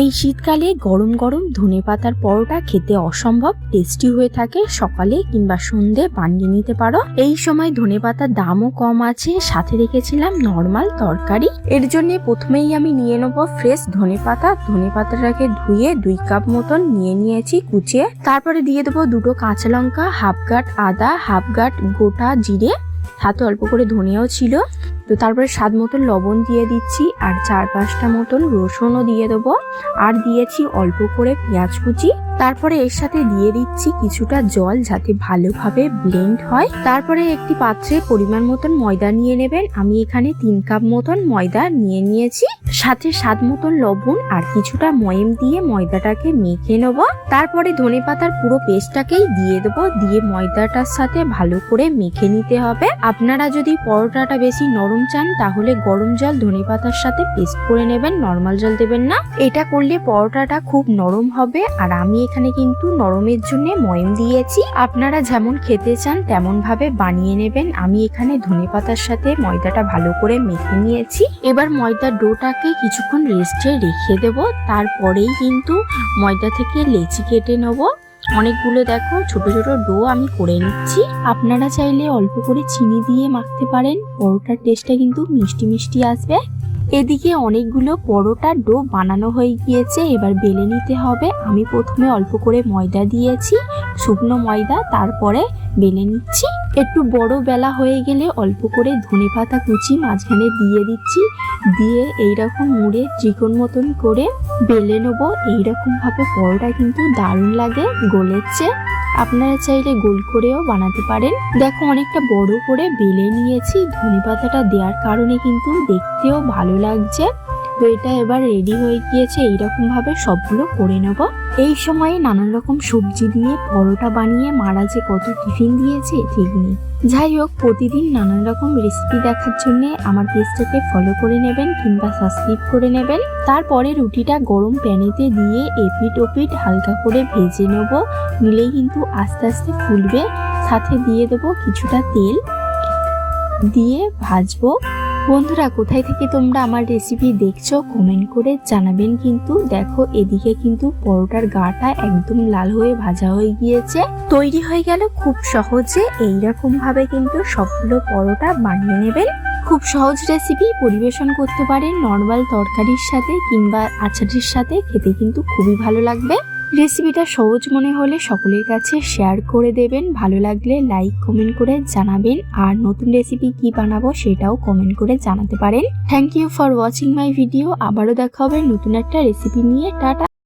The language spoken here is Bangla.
এই শীতকালে গরম গরম ধনে পাতার পরোটা খেতে অসম্ভব টেস্টি হয়ে থাকে। সকালে কিংবা সন্ধে বানিয়ে নিতে পারো। এই সময় ধনে পাতার দামও কম আছে। সাথে রেখেছিলাম নর্মাল তরকারি। এর জন্য প্রথমেই আমি নিয়ে নেব ফ্রেশ ধনে পাতা। ধনে পাতাটাকে ধুয়ে দুই কাপ মতন নিয়ে নিয়েছি কুচিয়ে। তারপরে দিয়ে দেবো দুটো কাঁচা লঙ্কা হাফ গাট আদা হাফ গাট গোটা জিরে। হাতে অল্প করে ধনেও ছিল। তো তারপরে স্বাদ মতন লবণ দিয়ে দিচ্ছি, আর চার পাঁচটা মতন রসুনও দিয়ে দেবো। আর দিয়েছি অল্প করে পেঁয়াজ কুচি। তারপরে এর সাথে দিয়ে দিচ্ছি কিছুটা জল যাতে ভালোভাবে ব্লেন্ড হয়। তারপরে একটি পাত্রে পরিমাণ মতন ময়দা নিয়ে নেবেন। আমি এখানে তিন কাপ মতন ময়দা নিয়ে নিয়েছি। সাথে স্বাদ মতন লবণ আর কিছুটা ময়েম দিয়ে ময়দাটাকে মেখে নেব। তারপরে ধনে পাতার পুরো পেস্টটাকেই দিয়ে দেবো। দিয়ে ময়দাটার সাথে ভালো করে মেখে নিতে হবে। আপনারা যদি পরোটাটা বেশি নরম চান, তাহলে গরম জল ধনে পাতার সাথে পেস্ট করে নেবেন। নর্মাল জল দেবেন না। এটা করলে পরোটাটা খুব নরম হবে। আর আমি এখানে কিন্তু নরমের জন্য ময়ম দিয়েছি। আপনারা যেমন খেতে চান তেমন ভাবে বানিয়ে নেবেন। আমি এখানে ধনে পাতার সাথে ময়দাটা ভালো করে মেখে নিয়েছি। এবার ময়দার ডোটাকে কিছুক্ষণ রেস্টে রেখে দেব। তারপরেই কিন্তু ময়দা থেকে লেচি কেটে নেব। অনেকগুলো দেখো, ছোট ছোট ডো আমি করে নিচ্ছি। আপনারা চাইলে অল্প করে চিনি দিয়ে মাখতে পারেন। পরোটার টেস্টটা কিন্তু মিষ্টি মিষ্টি আসবে। এদিকে অনেকগুলো পরোটার ডো বানানো হয়ে গিয়েছে, এবার বেলে নিতে হবে। আমি প্রথমে অল্প করে ময়দা দিয়েছি, শুকনো ময়দা, তারপরে বেলে নিচ্ছি। একটু বড় বেলা হয়ে গেলে অল্প করে ধনে পাতা কুচি মাঝখানে দিয়ে দিচ্ছি। দিয়ে এইরকম মুড়ে চিকন মতন করে বেলে নেব। এইরকমভাবে পরোটা কিন্তু দারুণ লাগে গোলের চেয়ে আপনারা চাইলে গোল করেও বানাতে পারেন। দেখো, অনেকটা বড় করে বেলে নিয়েছি। ধনে পাতাটা দেওয়ার কারণে কিন্তু দেখতেও ভালো লাগছে। তো এটা এবার রেডি হয়ে গিয়েছে এইরকম ভাবে সবগুলো করে নেব। এই সময়ে নানান রকম সবজি দিয়ে পরোটা বানিয়ে মারা যে কত টিফিন দিয়েছে, ঠিক নেই। যাই হোক, প্রতিদিন নানান রকম রেসিপি দেখার জন্য আমার পেজটাকে ফলো করে নেবেন কিংবা সাবস্ক্রাইব করে নেবেন। তারপরে রুটিটা গরম প্যানেতে দিয়ে এপিট ওপিট হালকা করে ভেজে নেব। নিলেই কিন্তু আস্তে আস্তে ফুলবে। সাথে দিয়ে দেবো কিছুটা তেল। দিয়ে ভাজবো। বন্ধুরা, কোথায় থেকে তোমরা আমার রেসিপি দেখছ কমেন্ট করে জানাবেন। কিন্তু দেখো, এদিকে কিন্তু পরোটার গাটা একদম লাল হয়ে ভাজা হয়ে গিয়েছে। তৈরি হয়ে গেল খুব সহজে। এইরকম ভাবে কিন্তু সবগুলো পরোটা বানিয়ে নেবেন। খুব সহজ রেসিপি পরিবেশন করতে পারেন। নর্মাল তরকারির সাথে কিংবা আচারের সাথে খেতে কিন্তু খুবই ভালো লাগবে। রেসিপিটা সহজ মনে হলে সকলের কাছে শেয়ার করে দেবেন। ভালো লাগলে লাইক কমেন্ট করে জানাবেন। আর নতুন রেসিপি কি বানাবো সেটাও কমেন্ট করে জানাতে পারেন। Thank you for watching my video আবারও দেখা হবে নতুন একটা রেসিপি নিয়ে। টাটা!